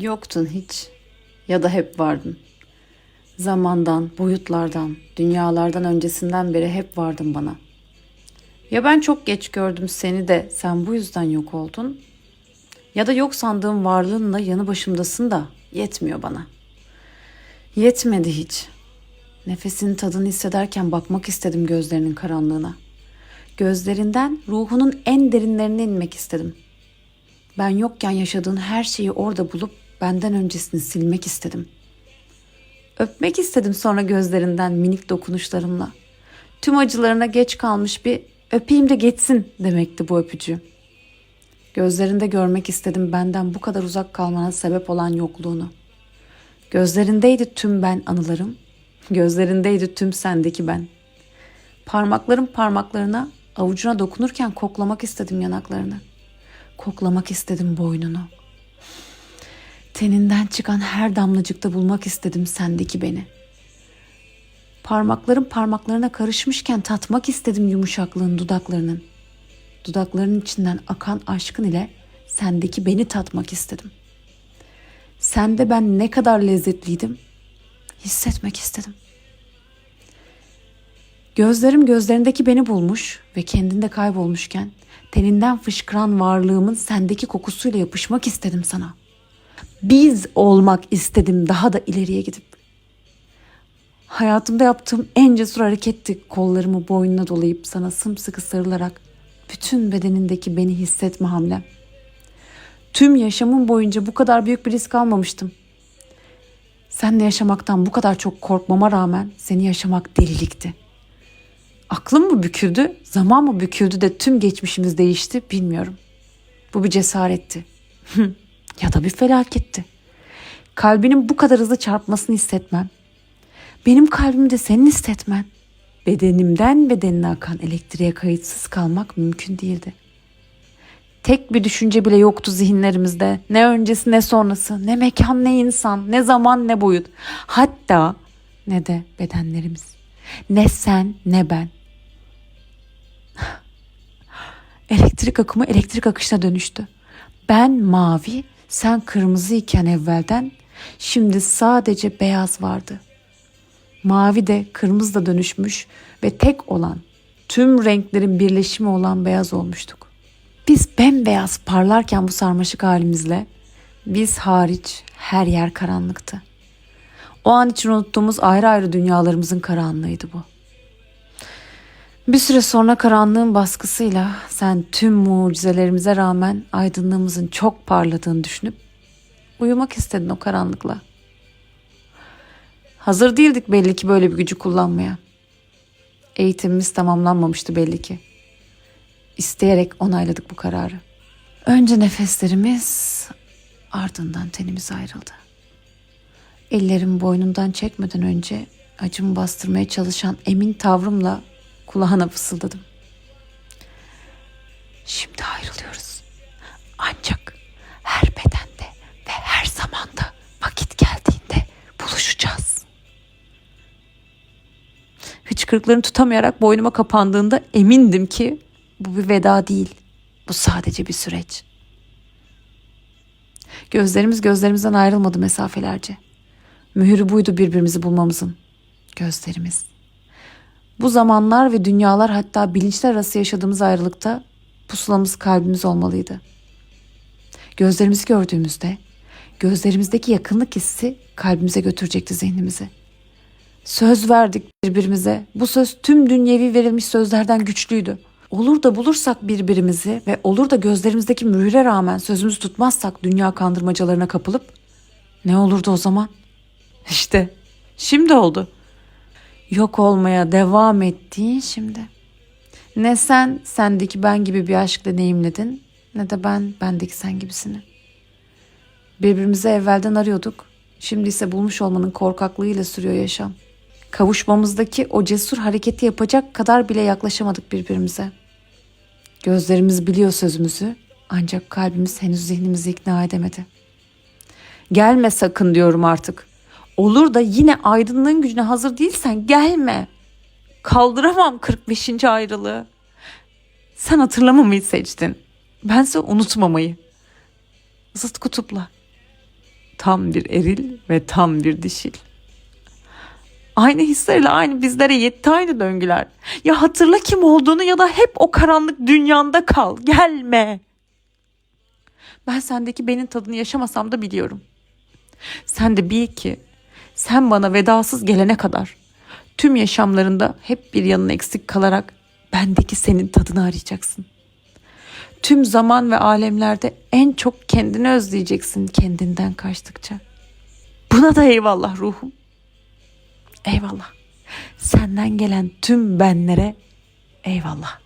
Yoktun hiç ya da hep vardın. Zamandan, boyutlardan, dünyalardan öncesinden beri hep vardın bana. Ya ben çok geç gördüm seni de sen bu yüzden yok oldun. Ya da yok sandığım varlığınla yanı başımdasın da yetmiyor bana. Yetmedi hiç. Nefesinin tadını hissederken bakmak istedim gözlerinin karanlığına. Gözlerinden ruhunun en derinlerine inmek istedim. Ben yokken yaşadığın her şeyi orada bulup benden öncesini silmek istedim. Öpmek istedim sonra gözlerinden minik dokunuşlarımla. Tüm acılarına geç kalmış bir öpeyim de geçsin demekti bu öpücü. Gözlerinde görmek istedim benden bu kadar uzak kalmana sebep olan yokluğunu. Gözlerindeydi tüm ben anılarım. Gözlerindeydi tüm sendeki ben. Parmaklarım parmaklarına, avucuna dokunurken koklamak istedim yanaklarını. Koklamak istedim boynunu. Teninden çıkan her damlacıkta bulmak istedim sendeki beni. Parmaklarım parmaklarına karışmışken tatmak istedim yumuşaklığın dudaklarının. Dudaklarının içinden akan aşkın ile sendeki beni tatmak istedim. Sende ben ne kadar lezzetliydim hissetmek istedim. Gözlerim gözlerindeki beni bulmuş ve kendinde kaybolmuşken teninden fışkıran varlığımın sendeki kokusuyla yapışmak istedim sana. Biz olmak istedim daha da ileriye gidip. Hayatımda yaptığım en cesur hareketti kollarımı boynuna dolayıp sana sımsıkı sarılarak bütün bedenindeki beni hissetme hamlem. Tüm yaşamım boyunca bu kadar büyük bir risk almamıştım. Seninle yaşamaktan bu kadar çok korkmama rağmen seni yaşamak delilikti. Aklım mı büküldü, zaman mı büküldü de tüm geçmişimiz değişti bilmiyorum. Bu bir cesaretti. ya da bir felaketti. Kalbinin bu kadar hızlı çarpmasını hissetmem. Benim kalbimi de senin hissetmen. Bedenimden bedenine akan elektriğe kayıtsız kalmak mümkün değildi. Tek bir düşünce bile yoktu zihinlerimizde. Ne öncesi ne sonrası, ne mekan ne insan, ne zaman ne boyut. Hatta ne de bedenlerimiz. Ne sen ne ben. Elektrik akımı elektrik akışına dönüştü. Ben mavi, sen kırmızı iken evvelden şimdi sadece beyaz vardı. Mavi de kırmızı da dönüşmüş ve tek olan tüm renklerin birleşimi olan beyaz olmuştuk. Biz bembeyaz parlarken bu sarmaşık halimizle biz hariç her yer karanlıktı. O an için unuttuğumuz ayrı ayrı dünyalarımızın karanlığıydı bu. Bir süre sonra karanlığın baskısıyla sen tüm mucizelerimize rağmen aydınlığımızın çok parladığını düşünüp uyumak istedin o karanlıkla. Hazır değildik belli ki böyle bir gücü kullanmaya. Eğitimimiz tamamlanmamıştı belli ki. İsteyerek onayladık bu kararı. Önce nefeslerimiz, ardından tenimiz ayrıldı. Ellerim boynundan çekmeden önce acımı bastırmaya çalışan emin tavrımla kulağına fısıldadım. Şimdi ayrılıyoruz. Ancak her bedende ve her zamanda vakit geldiğinde buluşacağız. Hıçkırıklarını tutamayarak boynuma kapandığında emindim ki bu bir veda değil. Bu sadece bir süreç. Gözlerimiz gözlerimizden ayrılmadı mesafelerce. Mühürü buydu birbirimizi bulmamızın. Gözlerimiz. Bu zamanlar ve dünyalar hatta bilinçler arası yaşadığımız ayrılıkta pusulamız kalbimiz olmalıydı. Gözlerimizi gördüğümüzde gözlerimizdeki yakınlık hissi kalbimize götürecekti zihnimizi. Söz verdik birbirimize. Bu söz tüm dünyevi verilmiş sözlerden güçlüydü. Olur da bulursak birbirimizi ve olur da gözlerimizdeki mühüre rağmen sözümüzü tutmazsak dünya kandırmacalarına kapılıp ne olurdu o zaman? İşte şimdi oldu. Yok olmaya devam ettiğin şimdi. Ne sen sendeki ben gibi bir aşk deneyimledin ne de ben bendeki sen gibisini. Birbirimizi evvelden arıyorduk. Şimdi ise bulmuş olmanın korkaklığıyla sürüyor yaşam. Kavuşmamızdaki o cesur hareketi yapacak kadar bile yaklaşamadık birbirimize. Gözlerimiz biliyor sözümüzü ancak kalbimiz henüz zihnimizi ikna edemedi. Gelme sakın diyorum artık. Olur da yine aydınlığın gücüne hazır değilsen gelme. Kaldıramam 45. ayrılığı. Sen hatırlamamayı seçtin. Bense unutmamayı. Zıt kutupla. Tam bir eril ve tam bir dişil. Aynı hislerle aynı bizlere yetti aynı döngüler. Ya hatırla kim olduğunu ya da hep o karanlık dünyanda kal. Gelme. Ben sendeki benim tadını yaşamasam da biliyorum. Sen de bil ki sen bana vedasız gelene kadar tüm yaşamlarında hep bir yanın eksik kalarak bendeki senin tadını arayacaksın. Tüm zaman ve alemlerde en çok kendini özleyeceksin kendinden kaçtıkça. Buna da eyvallah ruhum. Eyvallah. Senden gelen tüm benlere eyvallah.